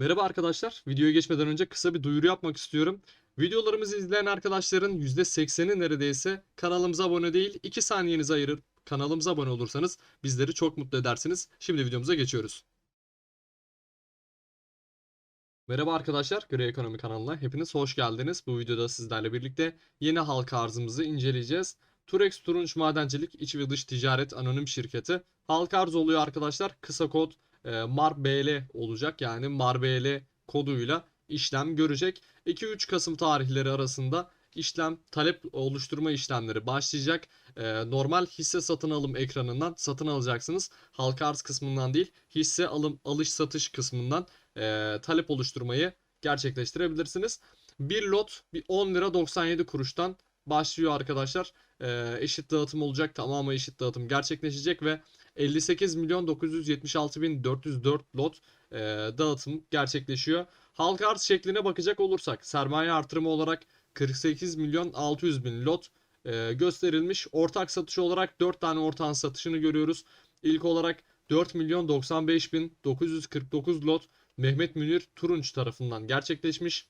Merhaba arkadaşlar. Videoya geçmeden önce kısa bir duyuru yapmak istiyorum. Videolarımızı izleyen arkadaşların %80'i neredeyse kanalımıza abone değil. 2 saniyenizi ayırıp kanalımıza abone olursanız bizleri çok mutlu edersiniz. Şimdi videomuza geçiyoruz. Merhaba arkadaşlar, Grey Ekonomi kanalına hepiniz hoş geldiniz. Bu videoda sizlerle birlikte yeni halka arzımızı inceleyeceğiz. Turex Turunç Madencilik İç ve Dış Ticaret Anonim Şirketi halka arz oluyor arkadaşlar. Kısa kod e, MARBL olacak. Yani MARBL koduyla işlem görecek. 2-3 Kasım tarihleri arasında işlem talep oluşturma işlemleri başlayacak. E, normal hisse satın alım ekranından satın alacaksınız. Halka arz kısmından değil hisse alım alış satış kısmından e, talep oluşturmayı gerçekleştirebilirsiniz. Bir lot bir 10 lira 97 kuruştan başlıyor arkadaşlar. E, eşit dağıtım olacak. Tamamı eşit dağıtım gerçekleşecek ve 58 milyon 976 bin 404 lot e, dağıtım gerçekleşiyor. Halka arz şekline bakacak olursak sermaye artırımı olarak 48 milyon 600 bin lot e, gösterilmiş. Ortak satışı olarak 4 tane ortağın satışını görüyoruz. İlk olarak 4 milyon 95 bin 949 lot Mehmet Münir Turunç tarafından gerçekleşmiş.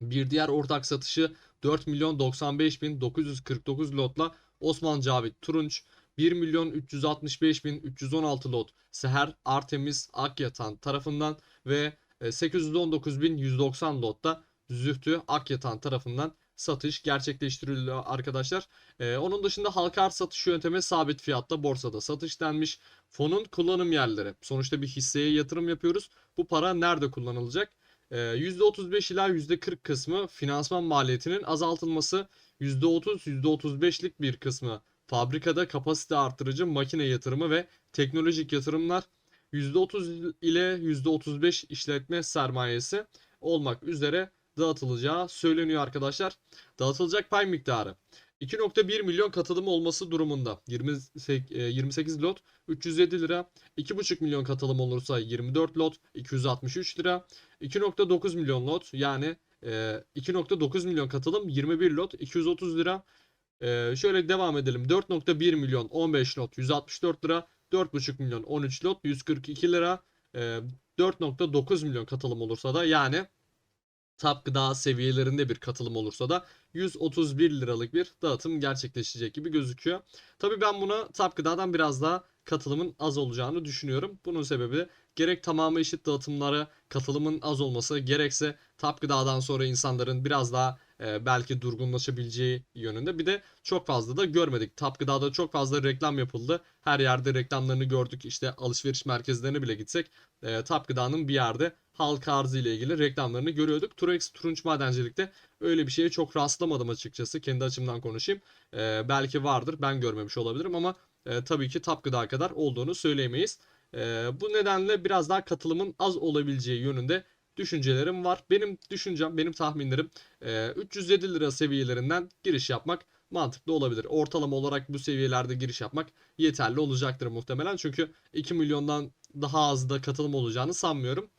Bir diğer ortak satışı 4 milyon 95 bin 949 lotla Osman Cavit Turunç 1 milyon 365 bin 316 lot Seher Artemis Akyatan tarafından ve 819 bin 190 lotta Zühtü Akyatan tarafından satış gerçekleştiriliyor arkadaşlar. Ee, onun dışında halka arz satış yöntemi sabit fiyatta borsada satış denmiş. Fonun kullanım yerleri. Sonuçta bir hisseye yatırım yapıyoruz. Bu para nerede kullanılacak? Ee, %35 ila %40 kısmı finansman maliyetinin azaltılması, %30 %35'lik bir kısmı fabrikada kapasite artırıcı makine yatırımı ve teknolojik yatırımlar %30 ile %35 işletme sermayesi olmak üzere dağıtılacağı söyleniyor arkadaşlar. Dağıtılacak pay miktarı 2.1 milyon katılım olması durumunda 28 lot 307 lira, 2.5 milyon katılım olursa 24 lot 263 lira, 2.9 milyon lot yani 2.9 milyon katılım 21 lot 230 lira. Ee, şöyle devam edelim. 4.1 milyon 15 lot 164 lira. 4.5 milyon 13 lot 142 lira. Ee, 4.9 milyon katılım olursa da yani tap gıda seviyelerinde bir katılım olursa da 131 liralık bir dağıtım gerçekleşecek gibi gözüküyor. Tabi ben buna tap gıdadan biraz daha katılımın az olacağını düşünüyorum. Bunun sebebi gerek tamamı eşit dağıtımlara katılımın az olması gerekse tap gıdadan sonra insanların biraz daha e, belki durgunlaşabileceği yönünde. Bir de çok fazla da görmedik. Tap gıdada çok fazla reklam yapıldı. Her yerde reklamlarını gördük. İşte alışveriş merkezlerine bile gitsek e, tap bir yerde halka arzı ile ilgili reklamlarını görüyorduk. Turex Turunç Madencilik'te öyle bir şeye çok rastlamadım açıkçası. Kendi açımdan konuşayım. E, belki vardır ben görmemiş olabilirim ama e, tabii ki tap gıda kadar olduğunu söyleyemeyiz. E, bu nedenle biraz daha katılımın az olabileceği yönünde düşüncelerim var. Benim düşüncem, benim tahminlerim e, 307 lira seviyelerinden giriş yapmak mantıklı olabilir. Ortalama olarak bu seviyelerde giriş yapmak yeterli olacaktır muhtemelen. Çünkü 2 milyondan daha az da katılım olacağını sanmıyorum.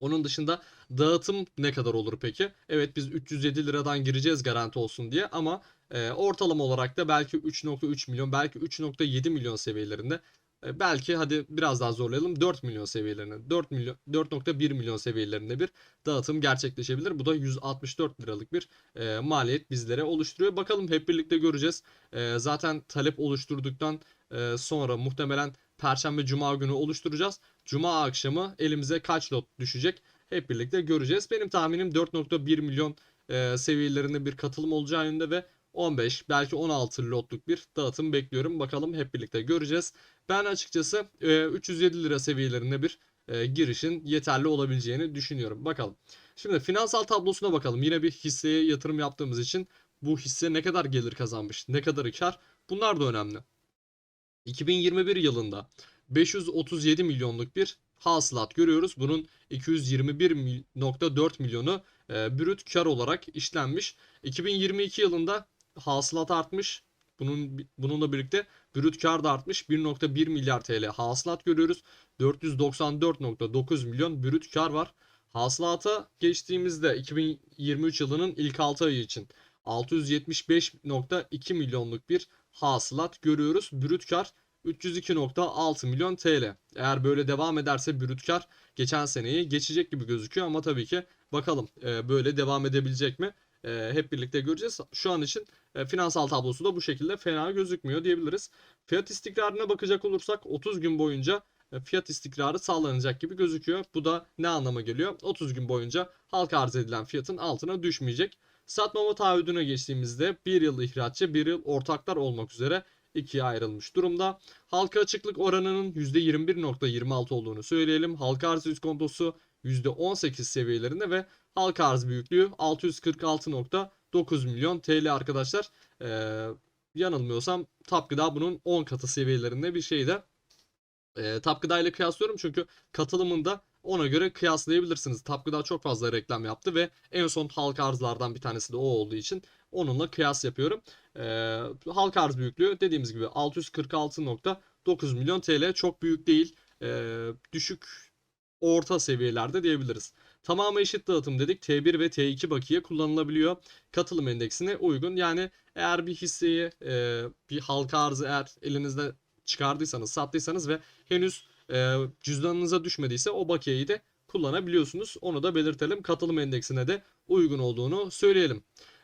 Onun dışında dağıtım ne kadar olur peki? Evet biz 307 liradan gireceğiz garanti olsun diye ama e, ortalama olarak da belki 3.3 milyon belki 3.7 milyon seviyelerinde e, belki hadi biraz daha zorlayalım 4 milyon seviyelerine 4 milyon 4.1 milyon seviyelerinde bir dağıtım gerçekleşebilir. Bu da 164 liralık bir e, maliyet bizlere oluşturuyor. Bakalım hep birlikte göreceğiz. E, zaten talep oluşturduktan e, sonra muhtemelen Perşembe Cuma günü oluşturacağız. Cuma akşamı elimize kaç lot düşecek hep birlikte göreceğiz. Benim tahminim 4.1 milyon e, seviyelerinde bir katılım olacağı yönünde ve 15 belki 16 lotluk bir dağıtım bekliyorum. Bakalım hep birlikte göreceğiz. Ben açıkçası e, 307 lira seviyelerinde bir e, girişin yeterli olabileceğini düşünüyorum. Bakalım. Şimdi finansal tablosuna bakalım. Yine bir hisseye yatırım yaptığımız için bu hisse ne kadar gelir kazanmış, ne kadar kar bunlar da önemli. 2021 yılında 537 milyonluk bir hasılat görüyoruz. Bunun 221.4 milyonu e, brüt kar olarak işlenmiş. 2022 yılında hasılat artmış. Bunun bununla birlikte brüt kar da artmış. 1.1 milyar TL hasılat görüyoruz. 494.9 milyon brüt kar var. Hasılata geçtiğimizde 2023 yılının ilk 6 ayı için 675.2 milyonluk bir hasılat görüyoruz. Brüt kar 302.6 milyon TL. Eğer böyle devam ederse brüt kar geçen seneyi geçecek gibi gözüküyor ama tabii ki bakalım e, böyle devam edebilecek mi? E, hep birlikte göreceğiz. Şu an için e, finansal tablosu da bu şekilde fena gözükmüyor diyebiliriz. Fiyat istikrarına bakacak olursak 30 gün boyunca e, fiyat istikrarı sağlanacak gibi gözüküyor. Bu da ne anlama geliyor? 30 gün boyunca halka arz edilen fiyatın altına düşmeyecek. Satmama taahhüdüne geçtiğimizde 1 yıl ihraççı 1 yıl ortaklar olmak üzere ikiye ayrılmış durumda. Halka açıklık oranının %21.26 olduğunu söyleyelim. Halka arz iskontosu %18 seviyelerinde ve halka arz büyüklüğü 646.9 milyon TL arkadaşlar. Ee, yanılmıyorsam Tap Gıda bunun 10 katı seviyelerinde bir şeyde. Ee, Tap Gıda ile kıyaslıyorum çünkü katılımında ona göre kıyaslayabilirsiniz. Tap Gıda çok fazla reklam yaptı ve en son halka arzlardan bir tanesi de o olduğu için onunla kıyas yapıyorum. Ee, halka arz büyüklüğü dediğimiz gibi 646.9 milyon TL çok büyük değil. Ee, düşük orta seviyelerde diyebiliriz. Tamamı eşit dağıtım dedik. T1 ve T2 bakiye kullanılabiliyor. Katılım endeksine uygun. Yani eğer bir hisseyi e, bir halka arzı eğer elinizde çıkardıysanız, sattıysanız ve henüz e, cüzdanınıza düşmediyse o bakiyeyi de kullanabiliyorsunuz. Onu da belirtelim. Katılım endeksine de uygun olduğunu söyleyelim.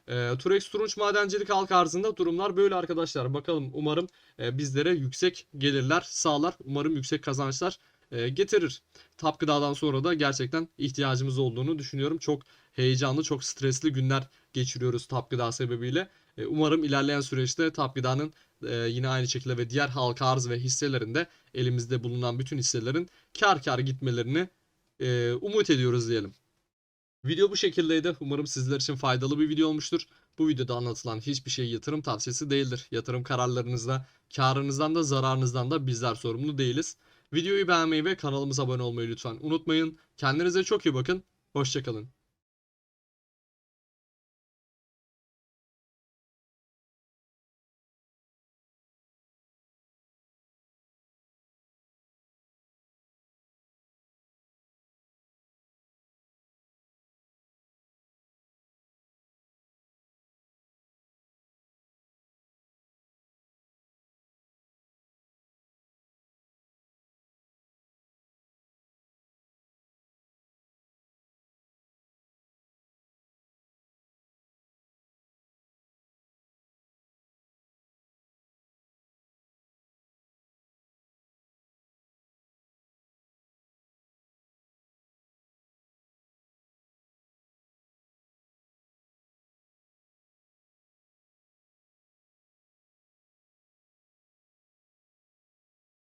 E, Turex Turunç Madencilik halka arzında durumlar böyle arkadaşlar. Bakalım umarım e, bizlere yüksek gelirler sağlar. Umarım yüksek kazançlar e, getirir. Tap gıdadan sonra da gerçekten ihtiyacımız olduğunu düşünüyorum. Çok heyecanlı, çok stresli günler geçiriyoruz Tap sebebiyle. E, umarım ilerleyen süreçte Tap gıdanın e, yine aynı şekilde ve diğer halka arz ve hisselerinde elimizde bulunan bütün hisselerin kar kar gitmelerini e, umut ediyoruz diyelim. Video bu şekildeydi. Umarım sizler için faydalı bir video olmuştur. Bu videoda anlatılan hiçbir şey yatırım tavsiyesi değildir. Yatırım kararlarınızda, karınızdan da zararınızdan da bizler sorumlu değiliz. Videoyu beğenmeyi ve kanalımıza abone olmayı lütfen unutmayın. Kendinize çok iyi bakın. Hoşçakalın.